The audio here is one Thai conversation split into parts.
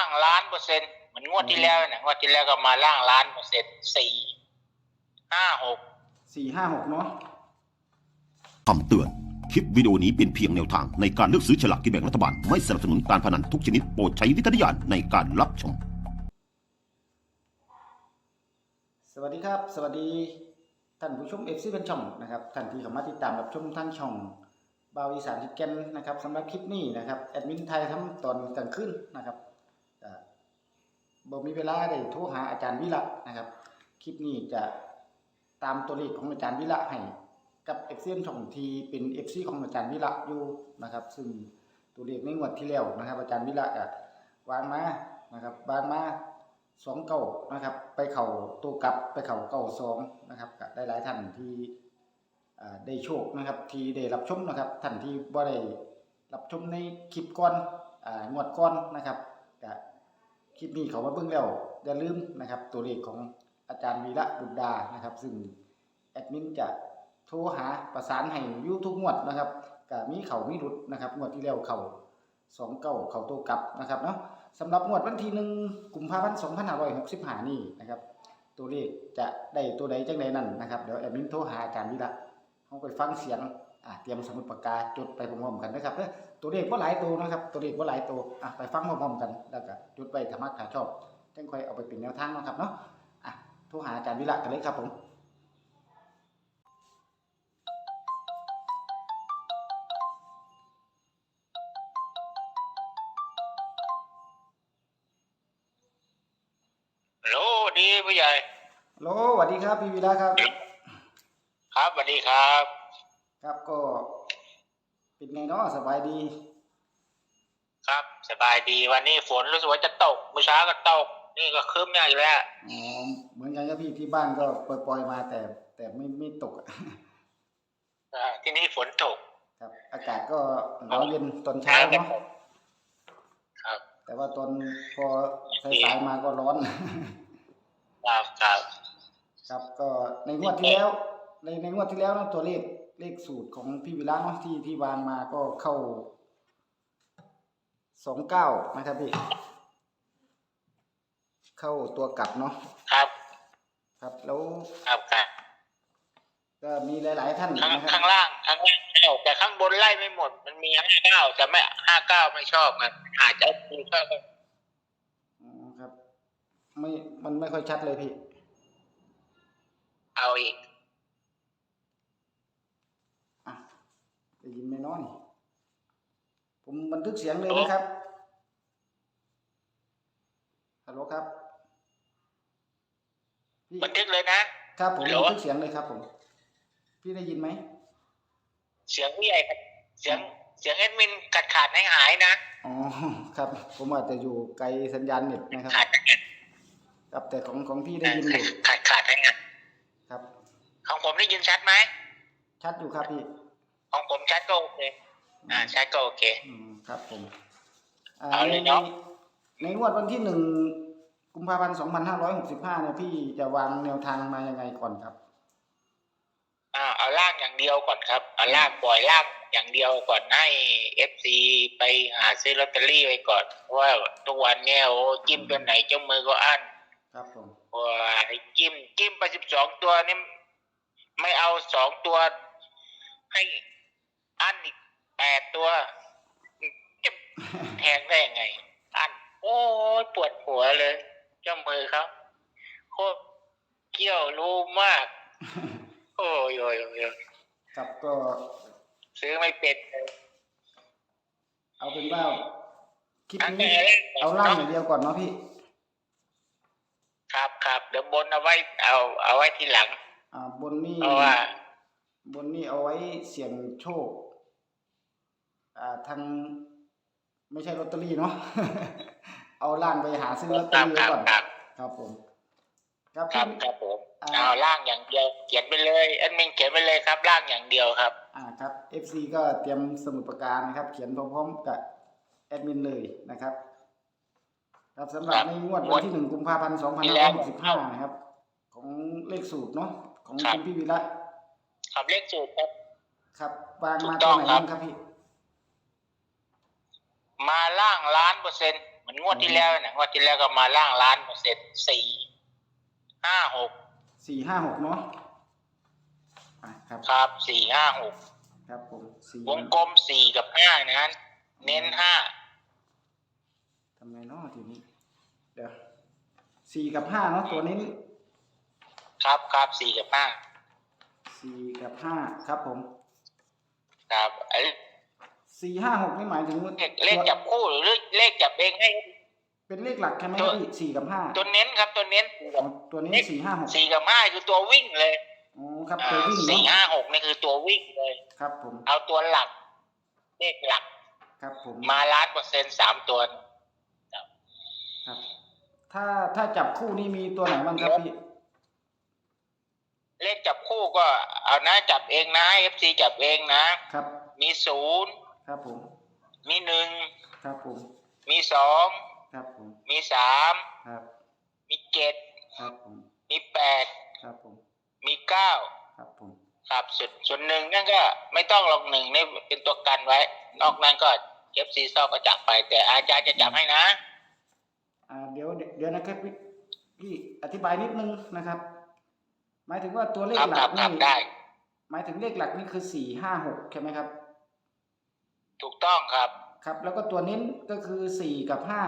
างล้านเปอร์เซ็นต์เหมือนงวดที่แล้วนะงวดที่แล้วก็มาล่างล้านเปอร์เซ็นต์สี่ห้าหกสี่ห้าหกเนาะคำเตือน คลิปวิดีโอนี้เป็นเพียงแนวทางในการเลือกซื้อฉลากกินแบ่งรัฐบาล ไม่สนับสนุนการพนันทุกชนิดโปรดใช้วิจารณญาณในการรับชม สวัสดีครับ สวัสดีท่านผู้ชมเอฟซีเป็นช่องนะครับท่านที่เข้ามาติดตามรับชมทางช่องบาวีสานทิดแกนนะครับสำหรับคลิปนี้นะครับแอดมินไทยทำตอนกลางคืนนะครับอ่า บ่มีเวลาได้โทรหาอาจารย์วิระนะครับ คลิปนี้จะตามตัวเลขของอาจารย์วิระให้กับเอฟซีช่องทีเป็นเอฟซีของอาจารย์วิระอยู่นะครับ ซึ่งตัวเลขในงวดที่แล้วนะครับ อาจารย์วิระก็วางมานะครับวางมาสองเก้านะครับ ไปเข่าตัวกลับไปเข่าเก้าสองนะครับได้หลายท่านที่ได้โชคนะครับ ที่ได้รับชมนะครับท่านที่บ่ได้รับชมในคลิปก่อนงวดก่อนนะครับก็ คลิปนี้เขามาเบิ่งแล้วอย่าลืมนะครับ ตัวเลขของอาจารย์วีระบุตรดานะครับ ซึ่งแอดมินจะโทรหาประสานให้ยูทุกงวดนะครับก็มีเขามีรุดนะครับงวดที่แล้วเขาสองเก้าเขาตัวกลับนะครับเนาะสำหรับงวดวันที่หนึ่งกุมภาพันธ์สองพันห้าร้อยหกสิบห้านี่นะครับ ตัวเลขจะได้ตัวใดจังใดนั่นนะครับเดี๋ยวแอดมินโทรหาอาจารย์วีระเขาไปฟังเสียง อะเตรียมสมุดปากกาจดไปพร้อมๆกันนะครับเด้อตัวเลขว่าหลายตัวนะครับ ตัวเลขว่าหลายตัวอะไปฟังพร้อมๆกันแล้วก็จดไปถ้ามักถ้าชอบจังค่อยเอาไปเป็นแนวทางเนาะครับเนาะอะโทรหาอาจารย์วิระกันเลยครับผมโหลดีผู้ใหญ่โลสวัสดีครับพี่วิระครับ ครับสวัสดีครับ ครับก็เป็นไงเนาะสบายดี ครับสบายดีวันนี้ฝนรู้สึกว่าจะตกเมื่อเช้าก็ตก นี่ก็ครึ้มอย่างอีกแล้วอ๋อเหมือนกันครับพี่ที่บ้านก็ปล่อยๆมาแต่ แต่ไม่ไม่ตกอ่าที่นี่ฝนตก ครับ อากาศก็หนาวเย็นตอนเช้าเนาะครับ แต่ว่าตอนพอสายๆมาก็ร้อนครับครับครับก็ในงวดที่แล้ว ในในงวดที่แล้วเนาะตัวเลข เลขสูตรของพี่วิระเนาะที่ที่วางมาก็เข้าสองเก้านะครับพี่ เข้าตัวกลับเนาะครับ ครับแล้วครับครับก็มีหลาย ๆ ท่านข้างนะครัข้าบงล่างข้างล่างไม่ออกแต่ข้างบนไล่ไม่หมด มันมีห้าเก้าแต่ไม่ห้าเก้าไม่ชอบมันอาจจะดูชอบอ๋อครับ ไม่มันไม่ค่อยชัดเลยพี่ เอาอีก อะได้ ยินไหมเน้อนี่ผมบันทึกเสียงเลยนะครับ ฮัลโหลครับพี่บันทึกเลยนะ ครับผมฮัลโหลบันทึกเสียงเลยครับผม พี่ได้ยินไหม เสียงผู้ใหญ่ครับเสียง เสียงแอดมินขาดขาดหายหายๆนะ อ๋อ ครับ ผมอาจจะอยู่ไกลสัญญาณเน็ตนะครับขาดหายครับแต่ของของพี่ได้ยินอยู่ขาดขาดหายหายครับ ของผมได้ยินชัดไหม ชัดอยู่ครับพี่ ของผมชัดก็โอเค อ่าชัดก็โอเค อืมครับผมอ่าเอาในเลยเนาะ ในงวดวันที่หนึ่งกุมภาพันธ์สองพันห้าร้อยหกสิบห้าเนี่ยพี่จะวางแนวทางมายังไงก่อนครับ อ่าเอาล่างอย่างเดียวก่อนครับเอาล่างปล่อยล่างอย่างเดียวก่อนให้เอฟซีไปหาซื้อลอตเตอรี่ไว้ก่อนเพราะว่าทุกวันเนี้ยโอ้จิ้มตัวไหนเจ้ามือก็อั้นครับผม ว่าจิ้มจิ้มไปสิบสองตัวนี่ไม่เอาสองตัว ให้ อั้นอีกแปดตัวจะแทงได้ยังไง อั้นโอ้ยปวดหัวเลย เจ้ามือเขาโคตรเกี้ยวรู้มากโอ้ยโอ้ยโอ้ยโอ้ยครับก็ซื้อไม่เป็นเลยเอาเป็นว่าคลิปอันนี้นี้เอาล่างอย่างเดียวก่อนเนาะพี่ ครับครับเดี๋ยวบนเอาไว้เอาเอาไว้ทีหลัง อ่าบนนี่เพราะว่า บนนี่เอาไว้เสี่ยงโชคอ่า ทางไม่ใช่ลอตเตอรี่เนาะ เอาล่างไปหาซื้อลอตเตคอรับรี่คไว้รับก่อนครับครับผม ครับครับพี่ครับผมอ่าเอาล่างอย่างเดียวเขียนไปเลยแอดมินเขียนไปเลยครับล่างอย่างเดียวครับ อ่าครับ FC ก็เตรียมสมุดปากกานะครับ เขียนพร้อมๆกับแอดมินเลยนะครับ ครับสำหรับครับในงวดวันที่หนึ่งกุมภาพันธ์สองพันที่ห้าแล้ร้อวยหกสิบห้านะครับ ของเลขสูตรเนาะของครับคุณพี่วิระขับเลขสูตรครับ ครับวางมาถูกต้ตัวองไหนครับบ้างครับพี่ มาล่างล้านเปอร์เซ็นต์เหมือนมันงวดที่แล้วนะงวดที่แล้วก็มาล่างล้านเปอร์เซ็นต์สี่ห้าหกสี่ห้าหกเนาะอะครับครับสี่ห้าหกครับผมสี่วงกลมสี่กับห้านะฮะเน้นห้าทำไงเนาะทีนี้ เดี๋ยวสี่กับห้าเนาะตัวนี้ครับครับสี่กับห้าสี่กับห้าครับผม ครับไอ้ สี่ห้าหกนี่หมายถึงเลขเลขจับคู่หรือเลขจับเองให้ เป็นเลขหลักใช่ไหมครับพี่สี่กับห้าตัวเน้นครับตัวเน้นอ๋อตัวนี้สี่ห้าหกสี่กับห้าคือตัววิ่งเลยอ๋อครับอ่าตัววิ่งสี่เนาะห้าหกนี่คือตัววิ่งเลย ครับผม เอาตัวหลัก เลขหลัก ครับผม มาล้านเปอร์เซ็นต์สามตัวครับ ถ้าถ้าจับคู่นี่มีตัวไหนบ้างครับพี่เลขจับคู่ก็เอานะจับเองนะเอฟซีจับเองนะครับ มีศูนย์ ครับผม มีหนึ่งครับผม มีสองครับผม มีสามครับ มีเจ็ดครับผม มีแปดครับผม มีเก้าครับผม ครับส่วนส่วนหนึ่งนั่นก็ไม่ต้องลงหนึ่งนี่เป็นตัวกันไว้ นอกนั้นก็เอฟซีซอกก็จับไป แต่อาจารย์จะจับให้นะอ่าเดี๋ยวเดี๋ยวเดี๋ยวนะครับพี่พี่อธิบายนิดนึงนะครับ หมายถึงว่าตัวเลขครับหคลัรักบครันี่บได้หมายถึงเลขหลักนี่คือสี่ห้าหกใช่ไหมครับ ถูกต้องครับ ครับ แล้วก็ตัวเน้นก็คือสี่กับห้า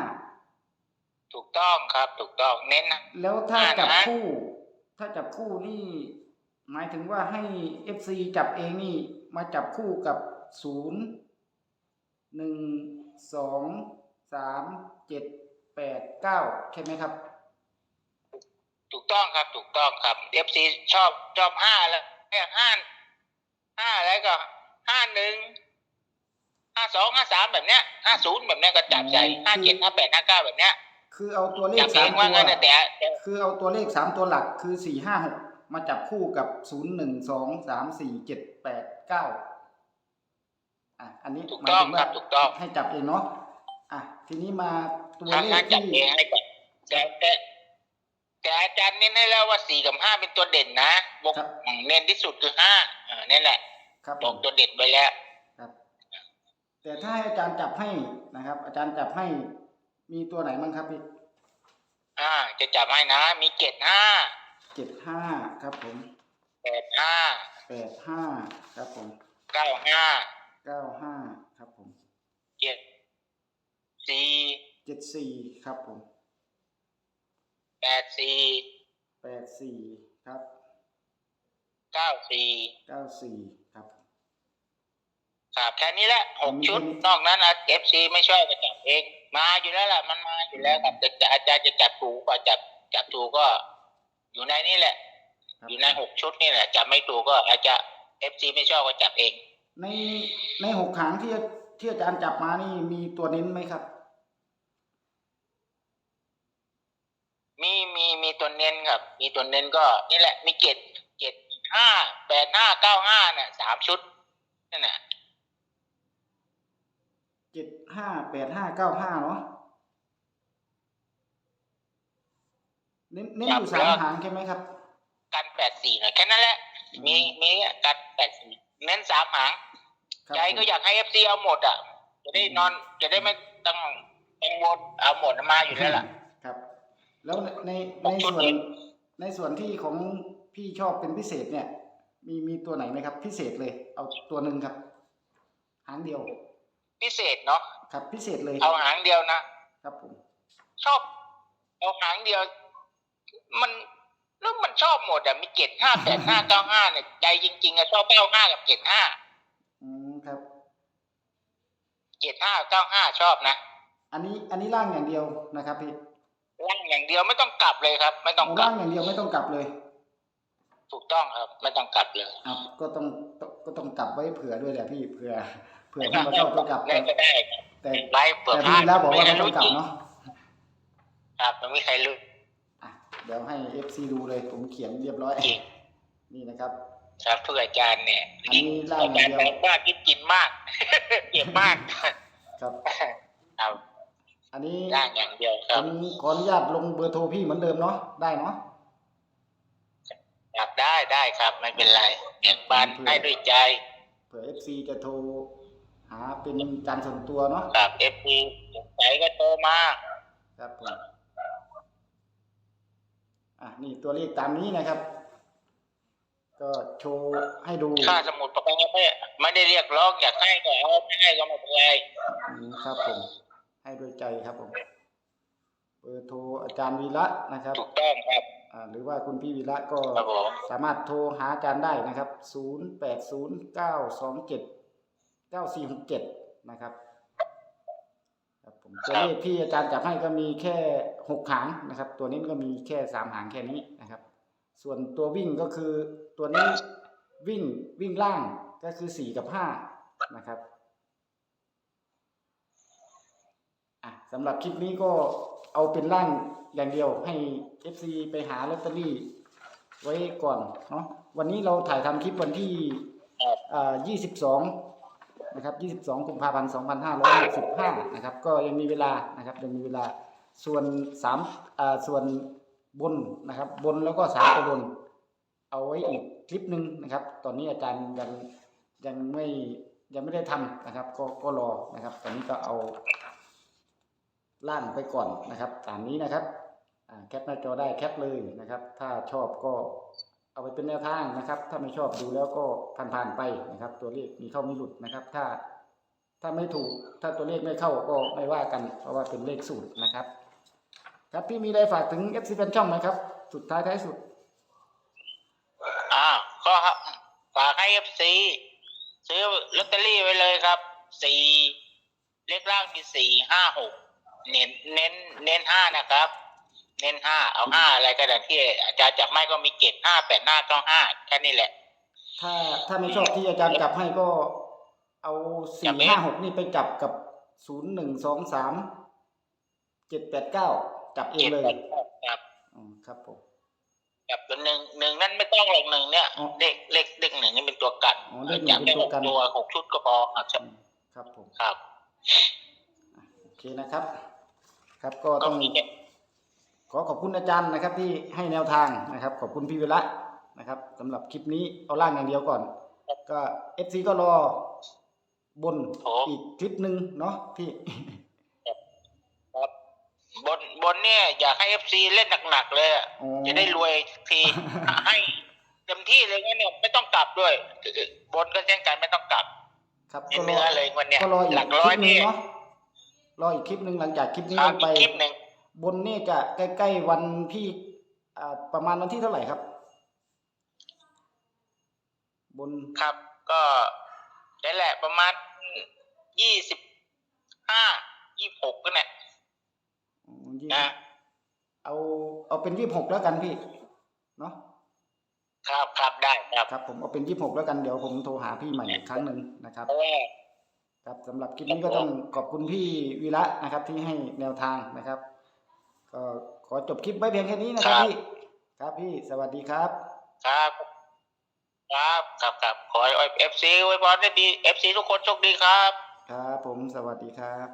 ถูกต้องครับ ถูกต้องเน้นนะ แล้วถ้าอ่าจับนะคู่ ถ้าจับคู่นี่ หมายถึงว่าให้เอฟซีจับเองนี่ มาจับคู่กับศูนย์หนึ่งสองสามเจ็ดแปดเก้าใช่ไหมครับ ถูกต้องครับ ถูกต้องครับเอฟซีชอบชอบห้าแล้วเนี่ยห้าห้าแล้วก็ห้าหนึ่ง ห้าสองห้าสามแบบเนี้ยห้าศูนย์แบบเนี้ยก็จับใจอืมห้าเจ็ดห้าแปดห้าเก้าแบบเนี้ยคือเอาตัวเลจัขบเอสามงตัว่าวงั้นนะแต่แต่คือเอาตัวเลขสามตัวหลักคือสี่ห้าหกมาจับคู่กับศูนย์หนึ่งสองสามสี่เจ็ดแปดเก้าอะอันนี้ถูกหมายต้องถึงครัว่าบถูกต้องให้จับเองเนาะอะทีนี้มาตัวถ้าเลถ้าขจับที่เองให้ก่อนแต่แต่แต่อาจารย์เน้นให้แล้วว่าสี่กับห้าเป็นตัวเด่นนะบอกเน้นที่สุดคือห้าเออนี่นแหละครับบผอกมตัวเด่นไปแล้วครับ แต่ถ้าให้อาจารย์จับให้นะครับ อาจารย์จับให้มีตัวไหนบ้างครับพี่อ่าจะจับให้นะ มีเจ็ดห้าเจ็ดห้าครับผมแปดห้าแปดห้าครับผมเก้าห้าเก้าห้าครับผมเจ็ดสี่เจ็ดสี่ครับผมแปดสี่แปดสี่ครับเก้าสี่เก้าสี่ ครับครับแค่นี้แหละหกมีชุดแค่นี้นอกนั้นเอฟซีไม่ช่วยก็จับเองมาอยู่แล้วแหละมันมาอยู่แล้วครับแต่จะอาจารย์จะจับถูกก็จับจับถูกก็ อยู่ในนี่แหละครับอยู่ในหกชุดนี่แหละจับไม่ถูกก็อาจจะเอฟซีไม่ชอบก็จับเอง ในในหกหางที่ที่อาจารย์จับมานี่มีตัวเน้นไหมครับ มีมีมีตัวเน้นครับ มีตัวเน้นก็ นี่แหละมีเจ็ดเจ็ดห้าแปดห้าเก้าห้าเนี่ยสามชุดนั่นแหละ เจ็ดห้าแปดห้าเก้าห้าเนาะเน้นเน้นอยู่สามหางใช่ไหมครับ กันแปดสี่หน่อยแค่นั้นแหละมีมีกันแปดสี่เน้นสามหางครับใจก็อยากให้เอฟซีเอาหมดอะ จะได้นอน จะได้ไม่ต้องกังวลเอาหมดมาอยู่แล้วล่ะ ครับ แล้วในในหกชุส่ดวนเองในส่วนที่ของพี่ชอบเป็นพิเศษเนี่ย มีมีตัวไหนไหมครับ พิเศษเลย เอาตัวหนึ่งครับหางเดียว พิเศษเนาะครับพิเศษเลยเอาหางเดียวนะครับผมชอบเอาหางเดียว มันแล้วมันชอบหมดอะมีเจ็ดห้าแปดห้าเก้าห้าเนี่ยใจจริงๆอะชอบเก้าห้ากับเจ็ดห้าอืมครับเจ็ดห้าเก้าห้าชอบนะอันนี้อันนี้ล่างอย่างเดียวนะครับพี่ล่างอย่างเดียวไม่ต้องกลับเลยครับ ไม่ต้องเอากลัล่าบงอย่างเดียวไม่ต้องกลับเลย ถูกต้องครับ ไม่ต้องกลับเลยครับก็ต้องก็ต้องกลับไว้เผื่อด้วยแหละพี่เผื่อ เผื่อให้มาเข้าตัวกลับได้แต่ก็ได้ครับแต่ไล่เปิดแต่พลาพี่ดแล้วบอกว่าไม่ไม่ต้องรู้กลัจบริงเนาะครับไม่มีใครรู้อะเดี๋ยวให้เอฟซีดูเลย ผมเขียนเรียบร้อยจริงนี่นะครับ ครับเพื่ออาจารย์เนี่ยอันนี้ล่างอาจารย์อย่างเดียวบอกว่ากินกินมากเก็บมากครับ ครับอันนี้ล่างอย่างเดียวคผรับมขออนุญาตลงเบอร์โทรพี่เหมือนเดิมเนาะได้เนาะครับได้ได้ครับไม่เป็นไรแบ่งปันให้ด้วยใจ เผื่อเอฟซีจะโทร หาเป็นการส่วนตัวเนาะครับเอฟซีใจก็โตมาครับผมอะนี่ตัวเลขตามนี้นะครับ ก็โชว์ให้ดูค่าสมุดประกันไม่ไม่ได้เรียกร้องอยากให้ก็เอาไม่ให้ก็ไม่เป็นไรอืมครับผมให้ด้วยใจครับผมเบอร์โทรอาจารย์วีระนะครับถูกต้องครับอ่าหรือว่าคุณพี่วีระก็ครับผมสามารถโทรหาอาจารย์ได้นะครับ0 8 0 9 2 7 9 4 6 7นะครับครับผมตัวเลขที่อาจารย์จับให้ก็มีแค่หกหางนะครับ ตัวนี้ก็มีแค่สามหางแค่นี้นะครับ ส่วนตัววิ่งก็คือตัวนี้วิ่งวิ่งล่างก็คือสี่กับห้านะครับอะสำหรับคลิปนี้ก็เอาเป็นล่างอย่างเดียวให้ FC ไปหาลอตเตอรี่ ไว้ก่อนเนาะวันนี้เราถ่ายทำคลิปวันที่ครับอ่า22 นะครับ 22 กุมภาพันธ์ 2565 นะครับ ก็ยังมีเวลานะครับยังมีเวลาส่วน3อ่าส่วนบนนะครับ บนแล้วก็สามตัวบน เอาไว้อีกคลิปหนึ่งนะครับ ตอนนี้อาจารย์ยังยังไม่ยังไม่ได้ทำนะครับ ก็ก็รอนะครับ ตอนนี้ก็เอาล่างไปก่อนนะครับตามนี้นะครับแคปหน้าจอได้แคปเลยนะครับ ถ้าชอบก็ เอาไปเป็นแนวทางนะครับ ถ้าไม่ชอบดูแล้วก็ผ่านๆไปนะครับ ตัวเลขมีเข้ามีหลุดนะครับ ถ้าถ้าไม่ถูกถ้าตัวเลขไม่เข้าก็ไม่ว่ากัน เพราะว่าเป็นเลขสูตรนะครับ ครับพี่มีอะไรฝากถึง FC แฟนช่องไหมครับ สุดท้ายท้ายสุดอ่าก็ฝากให้เอฟซีซื้อลอตเตอรี่ไว้เลยครับสี่เลขล่างมีสี่ห้าหกเน้นเน้นเน้นห้านะครับ เน้นห้าเอาห้าอะไรก็ได้ที่อาจารย์จับไม่ก็มีเจ็ดห้าแปดห้าเก้าห้าแค่นี้แหละ ถ้าถ้าไม่ชอบที่อาจารย์จับให้ก็เอาจัสี่บเองห้าหกนี่ไปจับกับศูนย์หนึ่งสองสามเจ็ดแปดเก้าจับเองเจ็ดเลยแปดครับอืมครับผมจับตัวหนึ่งหนึ่งนั่นไม่ต้องหรอกหนึ่งเนี่ยอ๋อเลขเลขเลขหนึ่งนี่เป็นตัวกันอ๋อเลขหนึ่งจับได้เป็นหตัวกกันตัวหกชุดก็พอครับอืมครับผมครับโอเคนะครับ ครับก็ก็ต้องมีเนี่ย ขอขอบคุณอาจารย์นะครับที่ให้แนวทางนะครับ ขอบคุณพี่วิระนะครับสำหรับคลิปนี้เอาล่างอย่างเดียวก่อน ก็เอฟซีก็รอบนอีกคลิปหนึ่งเนาะพี่ครับบนบนเนี่ยอยากให้เอฟซีเล่นหนักๆเลยอะอ๋อจะได้รวยทีให้เต็มที่เลยงั้นเนี่ยไม่ต้องกลับด้วย บนก็เช่นกันไม่ต้องกลับ ครับเน้ก็นรเนื้ออเลยวันเนี้ยก็รออีกหลักคร้อลิยปหนึ่งพี่เนาะรออีกคลิปหนึ่งหลังจากคลิปนี้ครัลบงอีไปกคลิปหนึ่ง บนนี่จะใกล้ๆวันที่อ่าประมาณวันที่เท่าไหร่ครับ บนครับก็นี่แหละประมาณยี่สิบห้ายี่หกก็เนี่ยอ๋อยี่นะเอาเอาเป็นยี่หกแล้วกันพี่ เนาะครับครับได้ครับครับ ผมเอาเป็นยี่หกแล้วกันเดี๋ยวผมโทรหาพี่ใหม่อีกครั้งหนึ่งนะครับเพราะว่าครับสำหรับคลิปนี้ก็ต้องขอบคุณพี่วีระนะครับ ที่ให้แนวทางนะครับ ก็ขอจบคลิปไว้เพียงแค่นี้นะครับพี่ ครับพี่สวัสดีครับ ครับ ครับครับครับขอให้เอฟซีไว้พรได้ดีเอฟซีทุกคนโชคดีครับ ครับผมสวัสดีครับ